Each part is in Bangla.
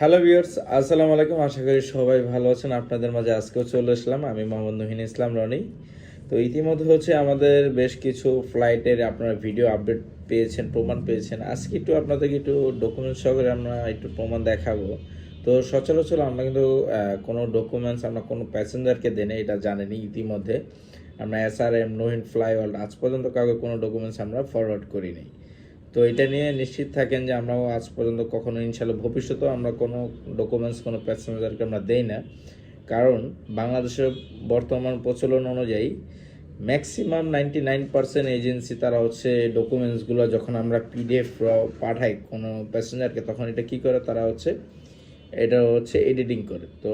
হ্যালো ভিউয়ার্স আসসালামু আলাইকুম। আশা করি সবাই ভালো আছেন। আপনাদের মাঝে আজকেও চলে আসলাম। আমি মোহাম্মদ নহিন ইসলাম রনি। তো ইতিমধ্যে হচ্ছে আমাদের বেশ কিছু ফ্লাইটের আপনারা ভিডিও আপডেট পেয়েছেন, প্রমাণ পেয়েছেন। আজকে একটু আপনাদেরকে একটু ডকুমেন্টস সহকারে আমরা একটু প্রমাণ দেখাবো। তো সচরাচর আমরা কিন্তু কোনো ডকুমেন্টস আমরা কোনো প্যাসেঞ্জারকে দেনে এটা জানেনি ইতিমধ্যে। আমরা এস আর এম নোহিন ফ্লাই ওয়ার্ল্ড আজ পর্যন্ত কাউকে কোনো ডকুমেন্টস আমরা ফরওয়ার্ড করিনি। তো এটা নিয়ে নিশ্চিত থাকেন যে আমরাও আজ পর্যন্ত কখনো ইনশাল্লাহ ভবিষ্যতেও আমরা কোনো ডকুমেন্টস কোনো প্যাসেঞ্জারকে আমরা দেই না। কারণ বাংলাদেশের বর্তমান প্রচলন অনুযায়ী maximum ninety nine percent agency তারা হচ্ছে ডকুমেন্টসগুলো যখন আমরা পিডিএফ পাঠাই কোনো প্যাসেঞ্জারকে তখন এটা কি করে? তারা হচ্ছে, এটা হচ্ছে এডিটিং করে। তো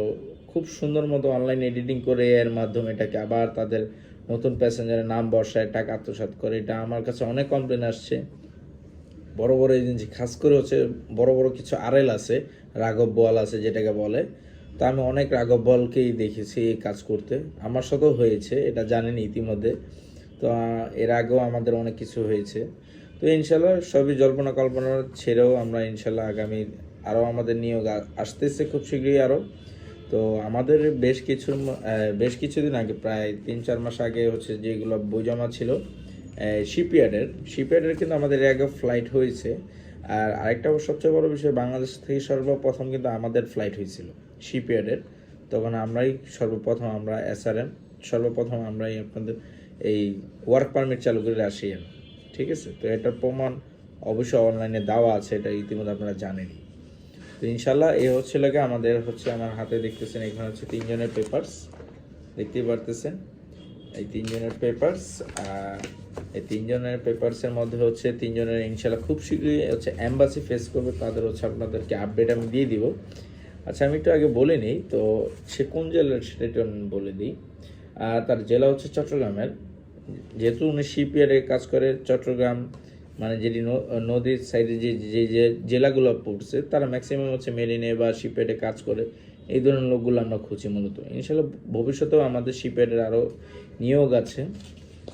খুব সুন্দর মতো অনলাইন এডিটিং করে এর মাধ্যমে এটাকে আবার তাদের নতুন প্যাসেঞ্জারের নাম বসায়, টাকা আত্মসাৎ করে। এটা আমার কাছে অনেক কমপ্লেন আসছে। বড় বড় এজেন্সি খাস করে হচ্ছে বড় বড় কিছু আরএল আছে, রাঘব বল আছে যেটাকে বলে। তো আমি অনেক রাঘব বলকেই দেখেছি এই কাজ করতে। আমার সাথেও হয়েছে, এটা জানেন ইতিমধ্যে। তো এর আগেও আমাদের অনেক কিছু হয়েছে। তো ইনশাল্লাহ সবই জল্পনা কল্পনা ছেড়েও আমরা ইনশাল্লাহ আগামী আরও আমাদের নিয়োগ আসতেছে খুব শীঘ্রই আরও। তো আমাদের বেশ কিছু বেশ কিছুদিন আগে, প্রায় তিন চার মাস আগে হচ্ছে যেগুলো বই জমা ছিল শিপইয়ার্ডের শিপইয়ার্ডের কিন্তু আমাদের এর আগে ফ্লাইট হয়েছে। আর আরেকটা সবচেয়ে বড় বিষয়, বাংলাদেশ থেকে সর্বপ্রথম কিন্তু আমাদের ফ্লাইট হয়েছিল শিপইয়ার্ডের তখন আমরাই সর্বপ্রথম আমরা এসআরএম সর্বপ্রথম আমরাই আপনাদের এই ওয়ার্ক পারমিট চালু করে আসি ঠিক আছে? তো এটার প্রমাণ অবশ্যই অনলাইনে দেওয়া আছে, এটা ইতিমধ্যে আপনারা জানেনই। তো ইনশাল্লাহ এ হচ্ছে লাগে আমাদের হচ্ছে আমার হাতে দেখতেছেন, এখানে হচ্ছে তিনজনের পেপার্স দেখতেই পারতেছেন। এই তিনজনের পেপার্স এই তিনজনের পেপার্সের মধ্যে হচ্ছে তিনজনের ইনশাল্লাহ খুব শীঘ্রই হচ্ছে অ্যাম্বাসি ফেস করবে, তাদের হচ্ছে আপনাদেরকে আপডেট আমি দিয়ে দিব। আচ্ছা আমি একটু আগে বলে নিই, তো সে কোন জেলার সেটা আমি বলে দিই। তার জেলা হচ্ছে চট্টগ্রামের। যেহেতু উনি শিপইয়ার্ডে কাজ করে, চট্টগ্রাম মানে যেটি নদীর সাইডে যে যে যে জেলাগুলো পড়ছে, তারা ম্যাক্সিমাম হচ্ছে মেরিনে বা শিপইয়ার্ডে কাজ করে। এই ধরনের লোকগুলো আমরা খুঁজি মূলত। ইনশাল্লাহ ভবিষ্যতেও আমাদের শিপের আরও নিয়োগ আছে।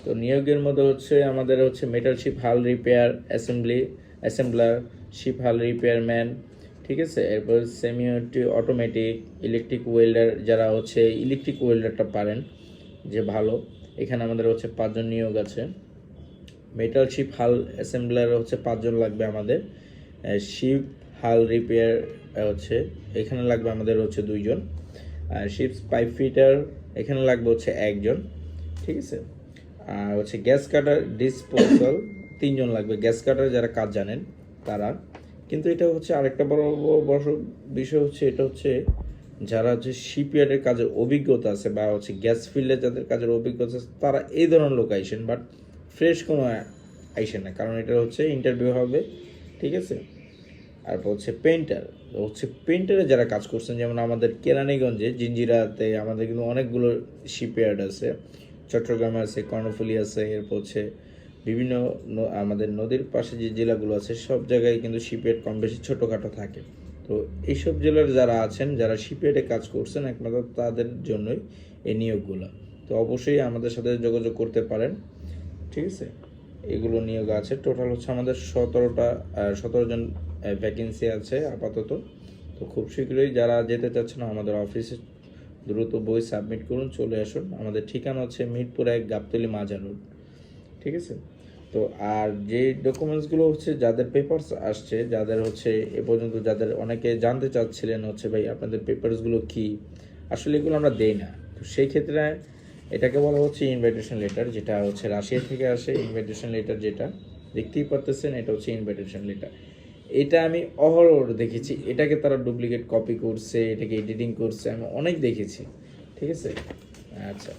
তো নিয়োগের মধ্যে হচ্ছে আমাদের হচ্ছে metal ship hull repair assembly assembler ship hull repairman ঠিক আছে? এরপর সেমি অটোমেটিক ইলেকট্রিক ওয়েল্ডার যারা হচ্ছে ইলেকট্রিক ওয়েল্ডারটা পারেন, যে ভালো। এখানে আমাদের হচ্ছে পাঁচজন নিয়োগ আছে। মেটাল শিপ হাল অ্যাসেম্বলার হচ্ছে পাঁচজন লাগবে আমাদের। শিপ হাল রিপেয়ার হচ্ছে, এখানে লাগবে আমাদের হচ্ছে দুইজন। আর শিপস পাইপ ফিটার এখানে লাগবে হচ্ছে একজন, ঠিক আছে? আর হচ্ছে গ্যাস কাটার ডিসপোজাল তিনজন লাগবে। গ্যাস কাটার যারা কাজ জানেন, তারা। কিন্তু এটা হচ্ছে আরেকটা বড় বড় বিষয় হচ্ছে, এটা হচ্ছে যারা হচ্ছে শিপইয়ার্ডের কাজের অভিজ্ঞতা আছে বা হচ্ছে গ্যাস ফিল্ডে যাদের কাজের অভিজ্ঞতা আছে, তারা এই ধরনের লোক আইসেন বাট ফ্রেশ কোনো আইসেন না, কারণ এটা হচ্ছে ইন্টারভিউ হবে, ঠিক আছে? আর হচ্ছে পেন্টার হচ্ছে পেন্টারে যারা কাজ করছেন, যেমন আমাদের কেরানীগঞ্জে, জিঞ্জিরাতে আমাদের কিন্তু অনেকগুলো শিপইয়ার্ড আছে। চট্টগ্রামে আছে, কর্ণফুলি আছে, এরপর হচ্ছে বিভিন্ন আমাদের নদীর পাশে যে জেলাগুলো আছে, সব জায়গায় কিন্তু শিপইয়ার্ড কম বেশি ছোটোখাটো থাকে। তো এইসব জেলার যারা আছেন, যারা শিপইয়ার্ডে কাজ করছেন, একমাত্র তাদের জন্যই এই নিয়োগগুলো। তো অবশ্যই আমাদের সাথে যোগাযোগ করতে পারেন। ঠিক আছে? এগুলো নিয়োগ আছে। টোটাল হচ্ছে আমাদের সতেরোটা সতেরো জন ভ্যাকেন্সি আছে আপাতত। তো খুব শীঘ্রই যারা যেতে চাচ্ছেন আমাদের অফিসে দ্রুত বই সাবমিট করুন, চলে আসুন। আমাদের ঠিকানা হচ্ছে মিরপুর এক গাবতলি মাজার রোড। ঠিক আছে? তো আর যে ডকুমেন্টসগুলো হচ্ছে যাদের পেপারস আসছে, যাদের হচ্ছে এ পর্যন্ত যাদের অনেকে জানতে চাচ্ছিলেন হচ্ছে ভাই আপনাদের পেপারসগুলো কি? আসলে এগুলো আমরা দেই না। তো সেই ক্ষেত্রে এটাকে বলা হচ্ছে ইনভাইটেশন লেটার যেটা হচ্ছে রাশিয়া থেকে আসে। ইনভাইটেশন লেটার যেটা, দেখতেই পারতেছেন, এটা হচ্ছে ইনভাইটেশন লেটার এটা আমি অহরহ দেখেছি। এটাকে তারা ডুপ্লিকেট কপি করছে, এটাকে এডিটিং করছে, আমি অনেক দেখেছি। ঠিক আছে? আচ্ছা।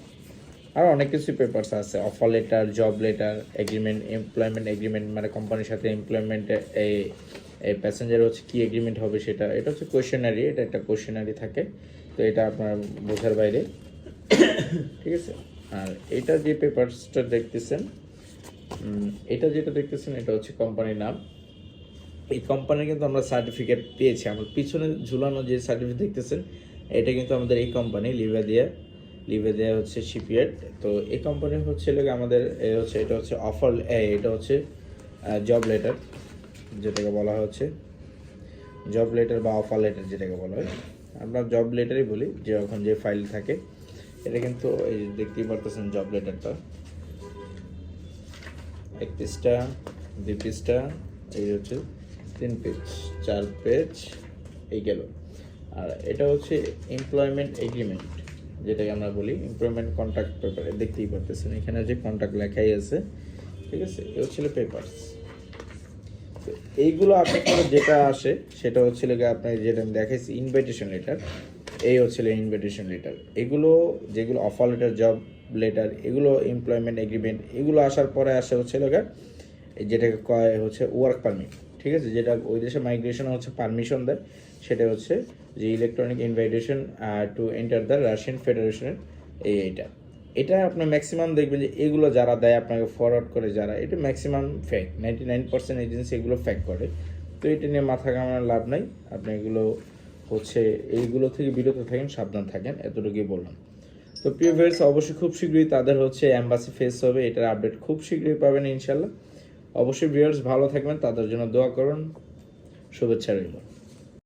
আর অনেক কিছু পেপারস আছে। Offer letter job letter agreement employment agreement মানে কোম্পানির সাথে এমপ্লয়মেন্ট এই প্যাসেঞ্জার হচ্ছে, কী এগ্রিমেন্ট হবে সেটা, এটা হচ্ছে কোয়েশনারি এটা একটা কোয়েশনারি থাকে। তো এটা আপনার বোঝার বাইরে। ঠিক আছে? আর এটা যে পেপারসটা দেখতেছেন এটা যেটা দেখতেছেন, এটা হচ্ছে কোম্পানির নাম। এই কোম্পানির কিন্তু আমরা সার্টিফিকেট পেয়েছি। আমার পিছনে ঝুলানো যে সার্টিফিকেট দেখতেছেন, এটা কিন্তু আমাদের এই কোম্পানি লিভাদিয়া লিভাদিয়া হচ্ছে শিপইয়ার্ড তো এই কোম্পানি হচ্ছে লাগে আমাদের হচ্ছে, এটা হচ্ছে অফার এটা হচ্ছে জব লেটার যেটাকে বলা হচ্ছে। জব লেটার বা অফার লেটার যেটাকে বলা হয়। আমরা জব লেটারই বলি, যে এখন যে ফাইল থাকে। এটা কিন্তু এই দেখতেই পারতেছেন জব লেটারটা এক পিসটা দুই পিসটা এই হচ্ছে। তিন পেজ চার পেজ এই গেল। আর এটা হচ্ছে এমপ্লয়মেন্ট এগ্রিমেন্ট যেটাকে আমরা বলি এমপ্লয়মেন্ট কন্ট্রাক্ট পেপার দেখতেই পারতেছেন, এখানে যে কন্ট্রাক্ট লেখাই আছে, ঠিক আছে? এ হচ্ছিল পেপারস এইগুলো আপনার যেটা আসে, সেটা হচ্ছিল গিয়ে আপনার যেটা আমি দেখাইছি ইনভাইটেশন লেটার এই হচ্ছিল ইনভাইটেশন লেটার এগুলো যেগুলো অফার লেটার জব লেটার এগুলো এমপ্লয়মেন্ট এগ্রিমেন্ট এগুলো আসার পরে আসে হচ্ছিল গিয়ে যেটাকে কয় হচ্ছে ওয়ার্ক পারমিট ঠিক আছে? যেটা ওই দেশে মাইগ্রেশন হচ্ছে পারমিশন দেয়, সেটা হচ্ছে যে electronic invitation to enter the Russian ফেডারেশনের এই এইটা এটা আপনার ম্যাক্সিমাম দেখবেন যে এগুলো যারা দেয়, আপনাকে ফরওয়ার্ড করে যারা, এটা maximum fake ninety nine percent agency এগুলো ফ্যাক করে। তো এটা নিয়ে মাথা কামানোর লাভ নাই। আপনি এগুলো হচ্ছে, এইগুলো থেকে বিরত থাকেন, সাবধান থাকেন, এতটুকুই বললাম। তো প্রিয় ভিউয়ার্স অবশ্যই খুব শীঘ্রই তাদের হচ্ছে অ্যাম্বাসি ফেস হবে, এটার আপডেট খুব শীঘ্রই পাবেন ইনশাল্লাহ। অবশ্যই ভিউয়ার্স ভালো থাকবেন তাদের জন্য দোয়া করুন। শুভেচ্ছা রইল।